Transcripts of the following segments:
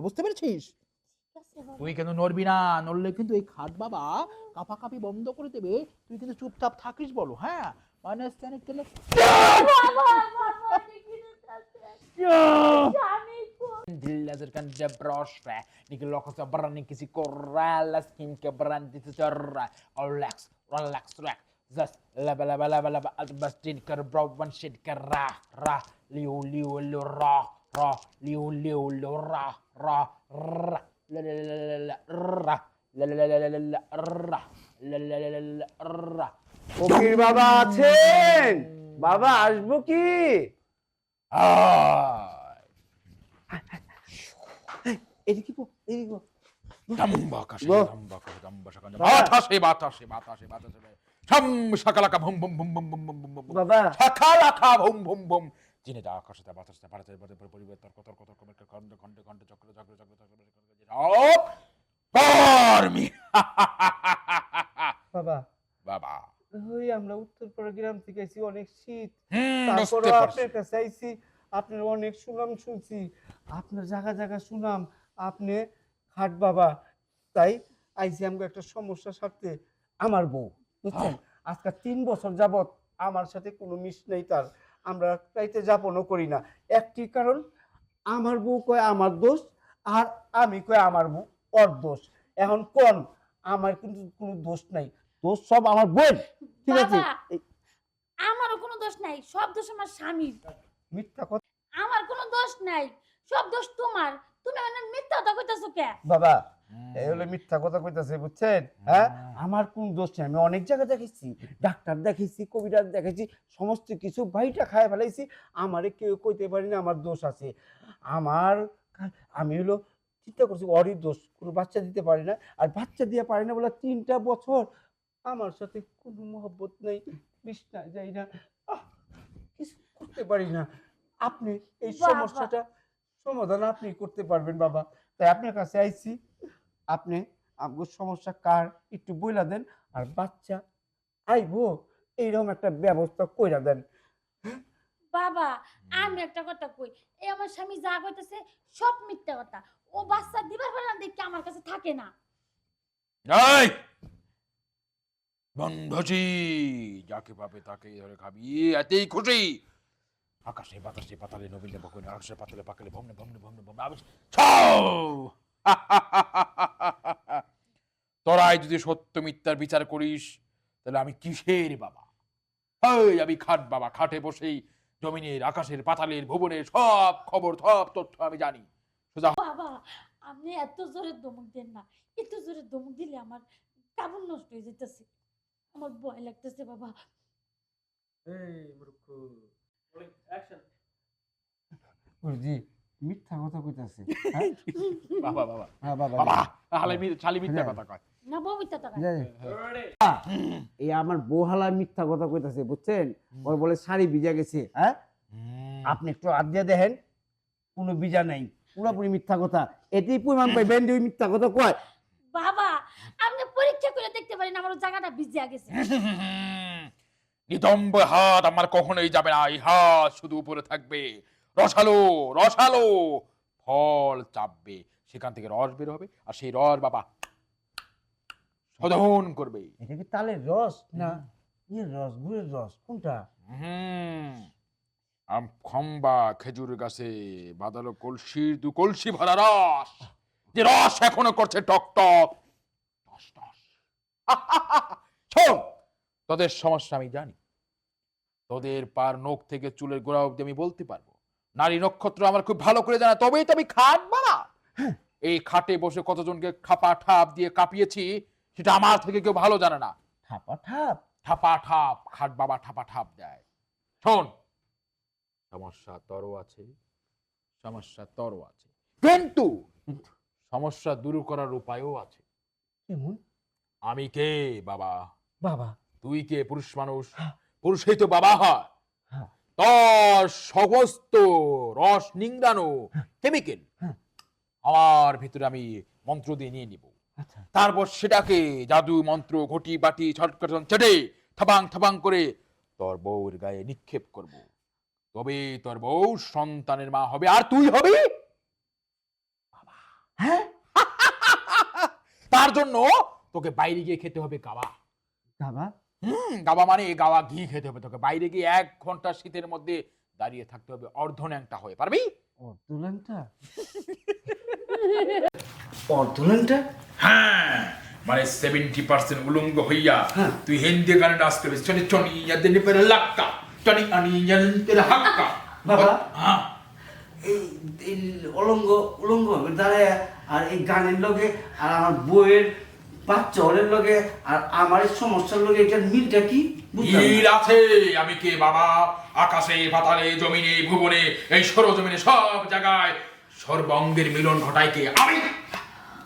বুঝতে পেরেছিস? তুই কিন্তু নড়বি না নড়লে কিন্তু চুপচাপ থাকিস বলো হ্যাঁ? মানে স্ট্যানিক কেন দিল্লাজের কান কে জাস্ট লাবা লাবা রা রা লিউ লিউ লিউ রা। ra liu liu liu ra ra ra la la la la la ra la la la la la la ra la la la la la ra ফকির বাবা আছেন বাবা আসব কি এদিকে পো এদিকে দম্বা কাশে দম্বা কাশে দম্বা শাকা বাতাসে বাতাসে বাতাসে বাতাসে সম শাকালাকা ভম ভম ভম ভম ভম বাবা যিনি যা আকাশে তা বাতাসে ভারতের পথে পরিবেশ তর্ক তর্ক তর্ক মেরকে খন্ডে খন্ডে খন্ডে চক্র চক্র চক্র চক্র বাবা। বাবা। ওই আমরা উত্তরপাড়া গ্রাম থেকে আইছি অনেক শীত। তারপরে আপনার কাছে আইছি আপনার অনেক সুনাম শুনছি আপনার জায়গা জায়গা সুনাম আপনি খাট বাবা। তাই আইছি আমাকে একটা সমস্যা সারতে আমার বউ বুঝছেন? আজকে তিন বছর যাবত আমার সাথে কোনো মিশ নেই তার। আমরা রাইতে যাপনও করি না। একটি কারণ আমার বউ কয় আমার দোষ আর আমি কয় আমার বউ ওর দোষ। এখন কোন? আমার কিন্তু কোনো দোষ নাই। দোষ সব আমার বোন ঠিক আছে? আমারও কোনো দোষ নাই সব দোষ আমার স্বামীর। মিথ্যা কথা আমার কোনো দোষ নাই সব দোষ তোমার। তুমি মানে মিথ্যা কথা কইতাছো কে? বাবা এই হলো মিথ্যা কথা কইতাছে বুঝছেন? হ্যাঁ? আমার কোন দোষ নেই আমি অনেক জায়গায় দেখেছি ডাক্তার দেখেছি কবিরাজ দেখেছি সমস্ত কিছু ভাইটা খায় ফেলাইছি আমারে কেউ কইতে পারি না আমার দোষ আছে। আমার আমি হলো চিন্তা করছি অরই দোষ কোনো বাচ্চা দিতে পারি না আর বাচ্চা দিয়ে পারি না বলে তিনটা বছর আমার সাথে কোনো মহব্বত নেই বিছনা যাই না কিছু করতে পারি না। আপনি এই সমস্যাটা সমাধান আপনি করতে পারবেন বাবা। তাই আপনার কাছে আইছি। আপনি আপনার সমস্যা কার একটু বইলা দেন আর বাচ্চা আইবো এইরকম একটা ব্যবস্থা কইরা দেন। বাবা আমি একটা কথা কই এই আমার স্বামী যা কইতেছে সব মিথ্যা কথা। ও বাচ্চা দিবার বেলা দেখি আমার কাছে থাকে না। এই! বন্ধজি যাকে পাবে তাকে ধরে খাবি এতেই খুশি। আকাশে বাতাসে পাতালে নবীনে বকুনে আকাশে পাতালে পাকালে ভমনে ভমনে ভমনে ভমনে আবেশ ছাও তোরাই যদি সত্য মিথ্যার বিচার করিস তাহলে আমি কিসের বাবা? এই আমি খাট বাবা খাটে বসেই জমিনের আকাশের পাতালের ভুবনের সব খবর সব তথ্য আমি জানি। সোজা বাবা আপনি এত জোরে দমক দেন না। এত জোরে দমক দিলে আমার কাবুল নষ্ট হয়ে যেতেছে। আমার ভয় লাগতেছে বাবা। গুরুজি মিথ্যা কথা কইতাছে হ্যাঁ? বাবা বাবা। হ্যাঁ বাবা বাবা মি- শালি মিথ্যা কথা কয়। এই আমার বহালা মিথ্যা কথা কইতাছে বুঝছেন? ওর বলে শাড়ি ভিজা গেছে হ্যাঁ? আপনি একটু হাত দিয়ে দেখেন কোনো ভিজা নাই পুরোপুরি মিথ্যা কথা। এতেই প্রমাণ পাইবেন যে মিথ্যা কথা কয়। বাবা আপনি পরীক্ষা করে দেখতে পারেন আমার জায়গাটা ভিজিয়া গেছে। নিতম্ব হাত আমার কখনোই যাবে না এই হাত শুধু উপরে থাকবে। রসালো রসালো ফল চাপবে। সেখান থেকে রস বের হবে আর সেই রস বাবা শোধন করবে। এটা কি তালের রস? না। ইয়ে রস গুড়ের রস কোনটা? হুম। আম খম্বা খেজুর গাছে বাদালো কলসির দু কলসি ভরা রস। যে রস এখনও করছে টক টক। Toss toss. শোন তোদের সমস্যা আমি জানি। তোদের পার নখ থেকে চুলের গোড়া অব্দি আমি বলতে পারব। নারী নক্ষত্র আমার খুব ভালো করে জানা তবেই তো আমি খাট বাবা এই খাটে বসে কতজনকে খাপা ঠাপ দিয়ে কাঁপিয়েছি সেটা আমার থেকে কেউ ভালো জানে না। ঠাপা ঠাপ ঠাপা ঠাপ খাট বাবা ঠাপা ঠাপ দেয়। শোন। সমস্যা তর আছে সমস্যা তর আছে। কিন্তু সমস্যা দূর করার উপায়ও আছে। কেমন? আমি কে বাবা? বাবা। তুই কে পুরুষ মানুষ? পুরুষই তো বাবা হয়। হ্যাঁ। তোর সমস্ত রস নিংড়ানো কেমিক্যাল হ্যাঁ। আমার ভিতরে আমি মন্ত্র দিয়ে নিয়ে নিব। তারপর সেটাকে জাদু মন্ত্র ঘটি বাটি ছটকটন চেটে থাবাং থাবাং করে তোর বউর গায়ে নিক্ষেপ করব। তবে তোর বউ সন্তানের মা হবে আর তুই হবি? হ্যাঁ? তার জন্য তোকে বাইরে গিয়ে খেতে হবে গাওয়া বাবা হুম গাওয়া মানে গাওয়া ঘি খেতে হবে তোকে। বাইরে গিয়ে এক ঘণ্টা শীতের মধ্যে দাঁড়িয়ে থাকতে হবে অর্ধন্যাংটা হয়ে পারবি? অর্ধলানটা অর্ধলানটা হ্যাঁ মানে সেভেন্টি পার্সেন্ট উলঙ্গ হইয়া হ্যাঁ। তুই হিন্দি গানে ডান্স করবি। চনি চনি ইয়াদের পেরে লাক্কা। চনি আনি ইয়াদের পেরে হাক্কা। বাবা। হ্যাঁ। এই উলঙ্গ ভাবে দাঁড়ায় আর এই গানের লগে আর আমার বইয়ের বাচ্চা ওরের লগে আর আমার সমস্যার লগে এটার মিলটা কি? মিল আছে। আমি কে বাবা? আকাশে পাতালে জমিনে ভুবনে এই সরজমিনে সব জায়গায় সর্বাঙ্গের মিলন ঘটায় কে? আমি।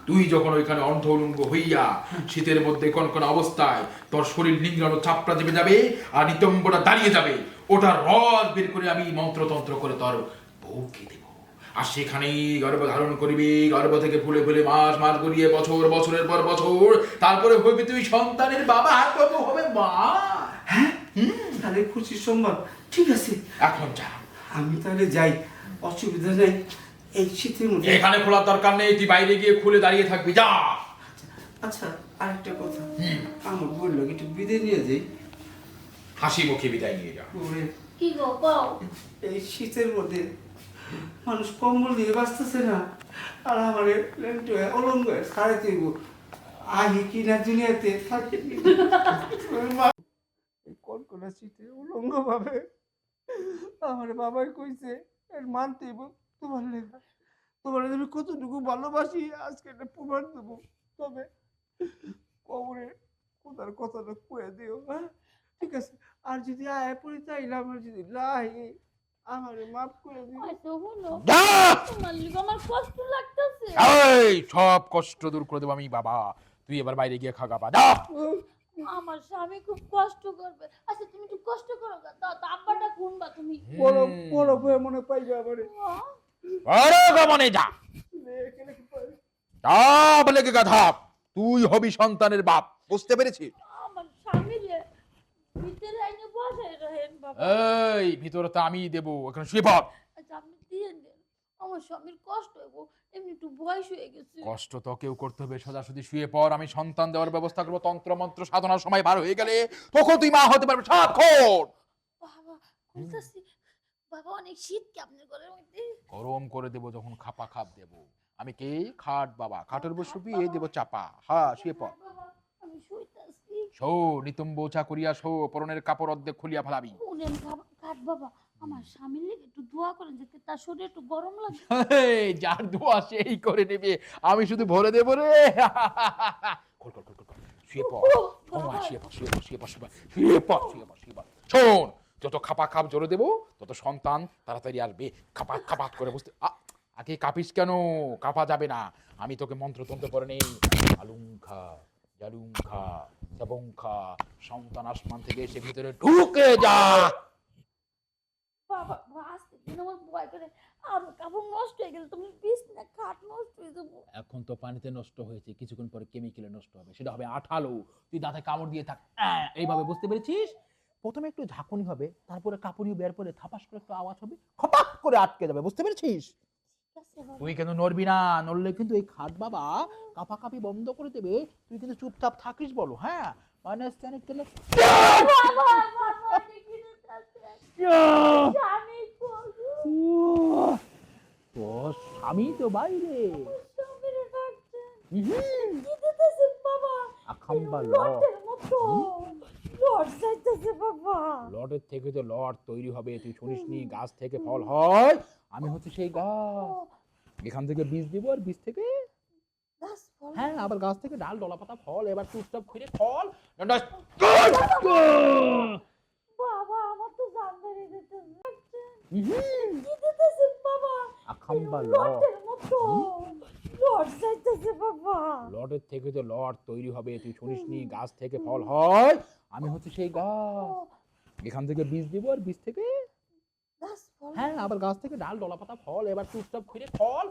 তুই যখন ওইখানে অন্ধ উলঙ্গ হইয়া শীতের মধ্যে কোন কোন অবস্থায় তোর শরীর নিংড়ানো চাপড়া চেপে যাবে আর নিতম্বটা দাঁড়িয়ে যাবে ওটা রস বের করে আমি মন্ত্রতন্ত্র করে তোর বউকে দেব। আর সেখানেই গর্ভ ধারণ করবি গর্ভ থেকে ফুলে ফুলে মাস মাস গড়িয়ে বছর বছরের পর বছর তারপরে হইবি তুই সন্তানের বাবা আর তবু হবে মা? হ্যাঁ? তাহলে খুশির সংবাদ ঠিক আছে। এখন যা। আমি তাহলে যাই অসুবিধা নেই। এই শীতের মধ্যে এখানে খোলার দরকার নেই তুই বাইরে গিয়ে খুলে দাঁড়িয়ে থাকবি যা! আচ্ছা আরেকটা কথা। আমার বলল একটু বিদে নিয়ে যাই। হাসি মুখে বিদায় নিয়ে যা। কি গো কও। এই শীতের মধ্যে মানুষ কম্বল দিয়ে বাঁচতেছে না। আর আমার লেন্ট অলঙ্গ সাড়ে দিব। আহি কিনা দুনিয়াতে থাকে এই কনকনা শীতে উলঙ্গ ভাবে আমার বাবাই কইছে এর মানতে তোমার লেখা তোমার আমি কতটুকু ভালোবাসি আজকে একটা প্রমাণ দেবো। তবে কবরে কোথার কথাটা কয়ে দিও হ্যাঁ? ঠিক আছে। আর যদি আয় পড়ি তাইলে আমার যদি লাহি আমারে মাফ করে দিও। হলো যা! তোমার লিগে আমার কষ্ট লাগতেছে। এই সব কষ্ট দূর করে দেবো আমি বাবা। তুই এবার বাইরে গিয়ে খাগা বা যা! আমার স্বামী খুব কষ্ট করবে। আচ্ছা তুমি একটু কষ্ট করো গা। দাও তো আব্বাটা কোনবা তুমি। বড় বড় হয়ে মনে পাইবে আমারে। আহ, বড় গমনে যা। কে গাধা তুই হবি সন্তানের বাপ। বুঝতে পেরেছিস এই ভিতরে তো আমি দেবো এখানে শুয়ে পড়। আচ্ছা আমার স্বামীর কষ্ট হইব এমনি একটু বয়স হয়ে গেছে। কষ্ট তো কেউ করতে হবে সোজাসুজি শুয়ে পড়। আমি সন্তান দেওয়ার ব্যবস্থা করব তন্ত্র মন্ত্র সাধনার সময় বার হয়ে গেলে। তখন তুই মা হতে পারবে সাক্ষর বাবা বাবা অনেক শীত কি আপনার ঘরের মধ্যে? গরম করে দেবো যখন খাপা খাপ দেবো। আমি কে? খাট বাবা। খাটের উপর শুপিয়ে দেবো চাপা। হ্যাঁ শুয়ে পড়। আমি শুইতাছি। শো নিতম্ব চা করিয়া শো পরনের কাপড় অর্ধেক খুলিয়া ফেলাবি। বাবা- কাঠ বাবা আমার স্বামীর লেগে একটু দোয়া করেন যাতে তার শরীরে একটু গরম লাগে। যার দোয়া সেই করে নেবে। আমি শুধু ভরে দেবো রে। খোল, খোল, খোল, খোল, শুয়ে পড় শুয়ে পড় শুয়ে পড় শুয়ে পড় শুয়ে পড় শুয়ে পড় শুয়ে পড়। শোন যত খাপা খাপ জোরে দেবো তত সন্তান তাড়াতাড়ি আসবে। খাপাত খাপাত করে বুঝতে আগে কাঁপিস কেন? কাঁপা যাবে না। আমি তোকে মন্ত্রতন্ত্র করে নেই। আলুঙ্খা জালুঙ্খা সাবংখা সন্তান আসমান থেকে এসে ভিতরে ঢুকে যা। বাবা বাবা, আস্তে দিন আমার ভয় করে। আমার কাপড় নষ্ট হয়ে গেলে তুমি খাট নষ্ট হয়ে যাব। এখন তো পানিতে নষ্ট হয়েছে কিছুক্ষণ পরে কেমিক্যালে নষ্ট হবে। সেটা হবে আঠালো। তুই দাঁতে কামড় দিয়ে থাক। এইভাবে বুঝতে পেরেছিস? প্রথমে একটু ঝাঁকুনি হবে, তারপরে কাপুনি বের করে থাপাস করে একটু আওয়াজ হবে, খপাক করে আটকে যাবে, বুঝতে পেরেছিস তুই কিন্তু নড়বি না, নড়লে কিন্তু এই খাট বাবা কাপা কাপি বন্ধ করে দেবে, তুই কিন্তু চুপচাপ থাকিস বলো হ্যাঁ। স্বামী ও স্বামী তো বাইরে? আখাম্বা চাইতেছে বাবা। লর্ডের থেকে তো লর্ড তৈরি হবে তুই শুনিস নি গাছ থেকে ফল হয় আমি হচ্ছে সেই গাছ। এখান থেকে বীজ দিব আর বীজ থেকে। হ্যাঁ আবার গাছ থেকে ডাল ডলা পাতা ফল এবার চুপচাপ ফিরে ফল। বাবা, আমার তো জান বেরিয়ে দিতেছেন বাবা? আখাম্বা ল মতো। বাবা। লর্ডের থেকে তো লট তৈরি হবে তুই শুনিস নি গাছ থেকে ফল হয় আমি হচ্ছে সেই গাছ এখান থেকে বীজ দিব আর বীজ থেকে। হ্যাঁ আবার গাছ থেকে ডাল ডলা পাতা ফল এবার চুপচাপ ফিরে ফল